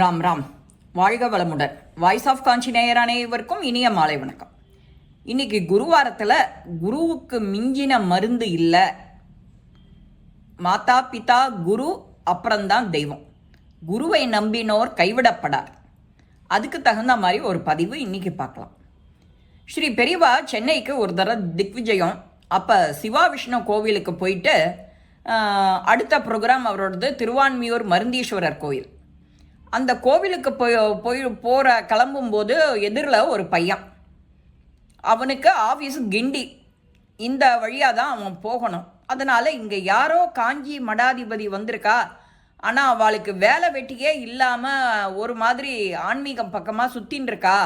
ராம் ராம். வாழ்க வளமுடன். Voice of காஞ்சி நேயர் அனைவருக்கும் இனிய மாலை வணக்கம். இன்னைக்கு குருவாரத்தில் குருவுக்கு மிஞ்சின மருந்து இல்லை. மாதா பிதா குரு அப்புறம்தான் தெய்வம். குருவை நம்பினோர் கைவிடப்படார். அதுக்கு தகுந்த மாதிரி ஒரு பதிவு இன்னைக்கு பார்க்கலாம். ஸ்ரீ பெரியவா சென்னைக்கு ஒரு தடவை திக்விஜயம். அப்போ சிவா விஷ்ணு கோவிலுக்கு போயிட்டு அடுத்த ப்ரோக்ராம் அவரோடது திருவான்மியூர் மருந்தீஸ்வரர் கோயில் அந்த கோவிலுக்கு போய் போய் போகிற கிளம்பும்போது எதிரில் ஒரு பையன். அவனுக்கு ஆஃபீஸ் கிண்டி. இந்த வழியாக தான் அவன் போகணும். அதனால் இங்கே யாரோ காஞ்சி மடாதிபதி வந்திருக்கா. ஆனால் அவளுக்கு வேலை வெட்டியே இல்லாமல் ஒரு மாதிரி ஆன்மீகம் பக்கமாக சுற்றின்னு இருக்கா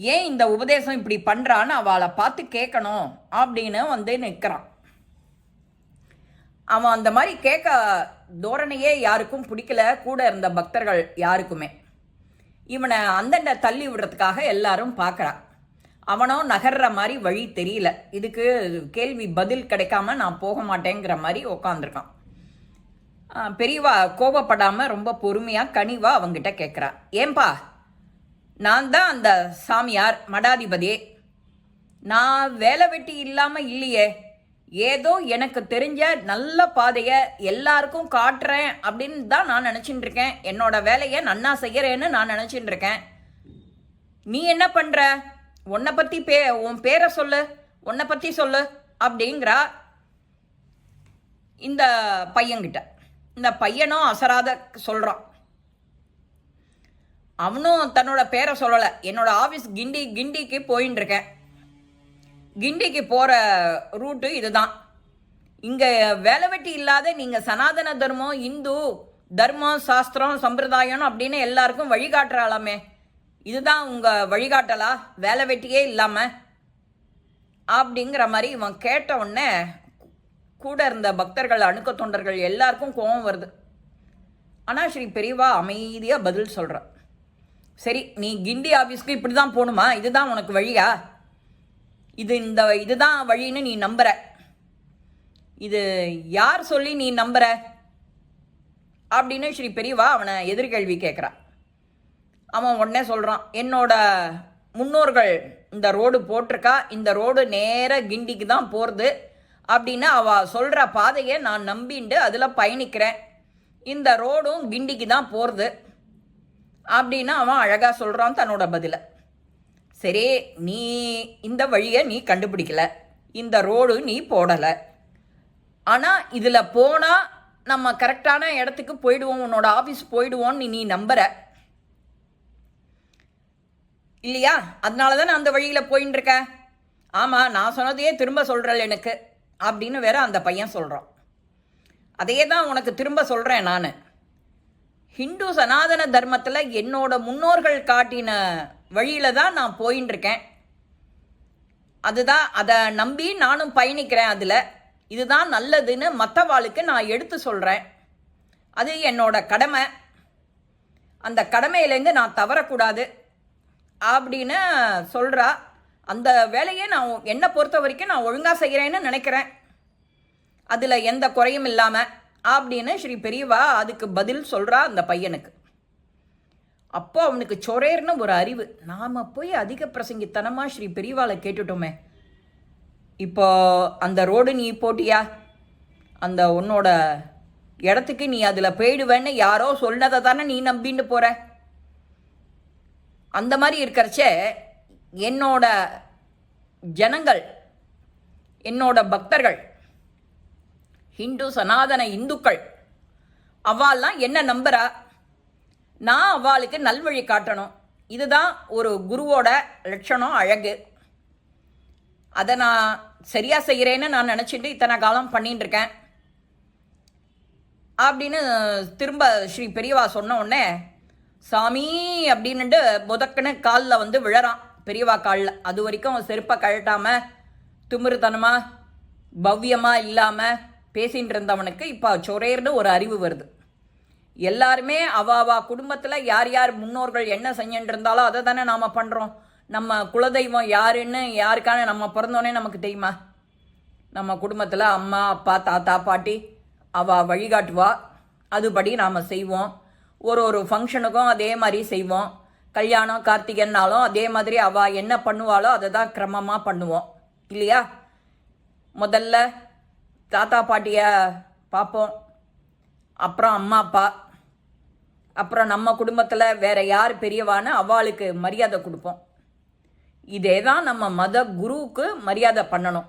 ஏன் இந்த உபதேசம் இப்படி பண்ணுறான்னு அவளை பார்த்து கேட்கணும் அப்படின்னு வந்து நிற்கிறான் அவன் அந்த மாதிரி கேட்க தோரணையே யாருக்கும் பிடிக்கல. கூட இருந்த பக்தர்கள் யாருக்குமே. இவனை அந்தண்ட தள்ளி விடுறதுக்காக எல்லாரும் பார்க்குறான் அவனும் நகர்ற மாதிரி வழி தெரியல. இதுக்கு கேள்வி பதில் கிடைக்காம நான் போக மாட்டேங்கிற மாதிரி உக்காந்துருக்கான். பெரியவா கோபப்படாமல் ரொம்ப பொறுமையாக கனிவாக அவங்கிட்ட கேட்குறா ஏன்பா நான் தான் அந்த சாமியார் மடாதிபதி. நான் வேலை வெட்டி இல்லாமல் இல்லையே. ஏதோ எனக்கு தெரிஞ்ச நல்ல பாதையை எல்லாருக்கும் காட்டுறேன் அப்படின்னு தான் நான் நினச்சிட்டு இருக்கேன். என்னோட வேலையை நன்னா செய்கிறேன்னு நான் நினச்சிட்டு இருக்கேன். நீ என்ன பண்ணுற உன்னை பற்றி பே உன் பேரை சொல்லு. உன்னை பற்றி சொல்லு அப்படிங்கிறா இந்த பையன்கிட்ட. இந்த பையனும் அசராத சொல்கிறான் அவனும் தன்னோட பேரை சொல்லலை. என்னோட ஆஃபீஸ் கிண்டி கிண்டிக்கு போயின்னு இருக்கேன். கிண்டிக்கு போகிற ரூட்டு இதுதான். இங்கே வேலை வெட்டி இல்லாத நீங்கள் சனாதன தர்மம் இந்து தர்மம் சாஸ்திரம் சம்பிரதாயம் அப்படின்னு எல்லாருக்கும் வழிகாட்டுறாளாமே. இதுதான் உங்கள் வழிகாட்டலா? வேலை வெட்டியே இல்லாமல் அப்படிங்கிற மாதிரி இவன் கேட்ட உடனே கூட இருந்த பக்தர்கள் அணுக்க தொண்டர்கள் எல்லாருக்கும் கோபம் வருது. ஆனால் ஸ்ரீ பெரியவா அமைதியாக பதில் சொல்கிறான் சரி நீ கிண்டி ஆஃபீஸ்க்கு இப்படி தான் போகணுமா இதுதான் உனக்கு வழியா? இது இந்த இதுதான் வழின்னு நீ நம்புற. இது யார் சொல்லி நீ நம்புற? அப்படின்னு ஸ்ரீ பெரியவா அவனை எதிர்கேள்வி கேட்குறான் அவன் உடனே சொல்கிறான் என்னோட முன்னோர்கள் இந்த ரோடு போட்டிருக்கா இந்த ரோடு நேர கிண்டிக்கு தான் போகிறது அப்படின்னு அவள் சொல்கிற பாதையை நான் நம்பிண்டு அதில் பயணிக்கிறேன். இந்த ரோடும் கிண்டிக்கு தான் போகிறது அப்படின்னு அவன் அழகாக சொல்கிறான் தன்னோட பதிலை. சரி நீ இந்த வழியை நீ கண்டுபிடிக்கல. இந்த ரோடு நீ போடலை. ஆனால் இதில் போனால் நம்ம கரெக்டான இடத்துக்கு போயிடுவோம். உன்னோட ஆஃபீஸ் போயிடுவோன்னு நீ நம்புற. இல்லையா? அதனால தான் நான் அந்த வழியில் போயின்னு இருக்கேன். ஆமாம் நான் சொன்னதையே திரும்ப சொல்கிறேன் எனக்கு. அப்படின்னு வேற அந்த பையன் சொல்கிறான் அதையே தான் உனக்கு திரும்ப சொல்கிறேன் நான். ஹிந்து சனாதன தர்மத்தில் என்னோட முன்னோர்கள் காட்டின வழியில் தான் நான் போயின்னு இருக்கேன் அதுதான் அதை நம்பி நானும் பயணிக்கிறேன் அதில். இதுதான் நல்லதுன்னு மற்றவாளுக்கு நான் எடுத்து சொல்கிறேன் அது என்னோட கடமை. அந்த கடமையிலேருந்து நான் தவறக்கூடாது. அப்படின்னு சொல்கிறா அந்த வேலையை நான் என்னை பொறுத்த வரைக்கும் நான் ஒழுங்காக செய்கிறேன்னு நினைக்கிறேன். அதில் எந்த குறையும் இல்லாமல் அப்படின்னு ஸ்ரீ பெரியவா அதுக்கு பதில் சொல்கிறா அந்த பையனுக்கு. அப்போ அவனுக்கு சொரேர்னு ஒரு அறிவு. நாம் போய் அதிக பிரசங்கித்தனமாக ஸ்ரீ பெரியவாளை கேட்டுட்டோமே. இப்போ அந்த ரோடு நீ போட்டியா? அந்த உன்னோட இடத்துக்கு நீ அதில் போயிடுவேன்னு யாரோ சொன்னதை தானே நீ நம்பின்னு போகிற அந்த மாதிரி இருக்கிறச்ச என்னோட ஜனங்கள் என்னோட பக்தர்கள் ஹிந்து சனாதன இந்துக்கள் அவாள்லாம் என்ன நம்புறா? நான் அவளுக்கு நல்வழி காட்டணும். இதுதான் ஒரு குருவோட லட்சணம் அழகு. அதை நான் சரியாக செய்கிறேன்னு நான் நினச்சிட்டு இத்தனை காலம் பண்ணிட்டு இருக்கேன். அப்படின்னு திரும்ப ஸ்ரீ பெரியவா சொன்ன உடனே சாமி அப்படின்னுட்டு புதக்குன்னு காலில் வந்து விழறான். பெரியவா காலில். அது வரைக்கும் செருப்பை கழட்டாமல் திமிருத்தனமாக பவ்யமாக இல்லாமல் பேசின்னு இருந்தவனுக்கு இப்போ சொரேர்னு ஒரு அறிவு வருது. எல்லாருமே அவாவா குடும்பத்தில் யார் யார் முன்னோர்கள் என்ன செஞ்சுட்டு இருந்தாலோ அதை தானே நாம் பண்ணுறோம் நம்ம குலதெய்வம் யாருன்னு யாருக்கான நம்ம பிறந்தோன்னே நமக்கு தெரியுமா? நம்ம குடும்பத்தில் அம்மா அப்பா தாத்தா பாட்டி அவ வழிகாட்டுவா. அதுபடி நாம் செய்வோம். ஒரு ஒரு ஃபங்க்ஷனுக்கும் அதே மாதிரி செய்வோம். கல்யாணம் கார்த்திகைன்னாலும் அதே மாதிரி அவள் என்ன பண்ணுவாளோ அதை தான் கிரமமாக பண்ணுவோம். இல்லையா? முதல்ல தாத்தா பாட்டியை பார்ப்போம். அப்புறம் அம்மா அப்பா. அப்புறம் நம்ம குடும்பத்தில் வேற யார் பெரியவான்னு அவளுக்கு மரியாதை கொடுப்போம். இதே தான் நம்ம மத குருவுக்கு மரியாதை பண்ணணும்.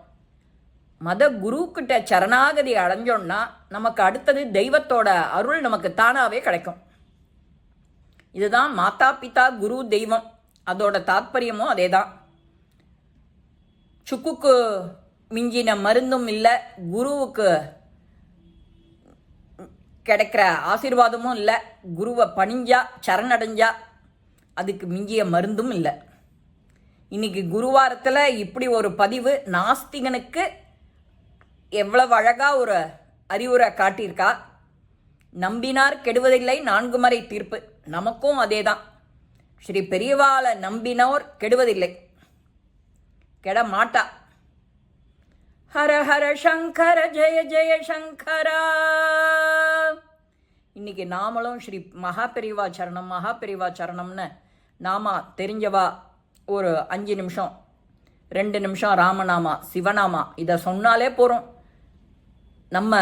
மத குருக்கிட்ட சரணாகதி அடைஞ்சோம்னா நமக்கு அடுத்தது தெய்வத்தோட அருள் நமக்கு தானாகவே கிடைக்கும். இதுதான் மாதா பிதா குரு தெய்வம். அதோட தாத்பரியமும் அதே தான் சுக்குக்கு மிஞ்சின மருந்தும் இல்லை குருவுக்கு கிடைக்கிற ஆசீர்வாதமும் இல்லை. குருவை பணிஞ்சா சரணடைஞ்சா அதுக்கு மிஞ்சிய மருந்தும் இல்லை. இன்னைக்கு குருவாரத்தில் இப்படி ஒரு பதிவு நாஸ்திகனுக்கு எவ்வளவு அழகாக ஒரு அறிவுரை காட்டியிருக்கா. நம்பினார் கெடுவதில்லை நான்கு மறை தீர்ப்பு. நமக்கும் அதே தான் ஸ்ரீ பெரியவாளை நம்பினோர் கெடுவதில்லை. கெட மாட்டா ஹர ஹர சங்கர ஜெய ஜெய சங்கரா. இன்னைக்கு நாமளும் ஸ்ரீ மகா பெரிவா சரணம் மகா பெரிவா சரணம்னு நாமா தெரிஞ்சவா ஒரு அஞ்சு நிமிஷம் ரெண்டு நிமிஷம் ராமநாமா சிவநாமா இதை சொன்னாலே போகிறோம் நம்ம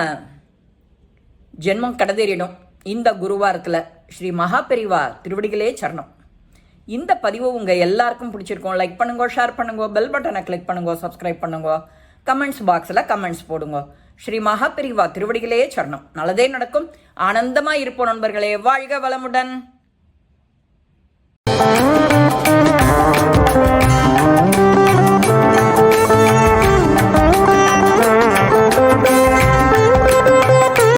ஜென்மம் கடதேறிடும் இந்த குருவாரத்தில் ஸ்ரீ மகா பெரிவா திருவடிகளே சரணம். இந்த பதிவு உங்கள் எல்லாருக்கும் பிடிச்சிருக்கோம். லைக் பண்ணுங்க ஷேர் பண்ணுங்க பெல் பட்டனை கிளிக் பண்ணுங்க சப்ஸ்கிரைப் பண்ணுங்க. கமெண்ட்ஸ் பாக்ஸில் கமெண்ட்ஸ் போடுங்க. ஸ்ரீ மகா பெரிவா திருவடிகளே சரணம். நல்லதே நடக்கும். ஆனந்தமாக இருப்போம் நண்பர்களே. வாழ்க வளமுடன்.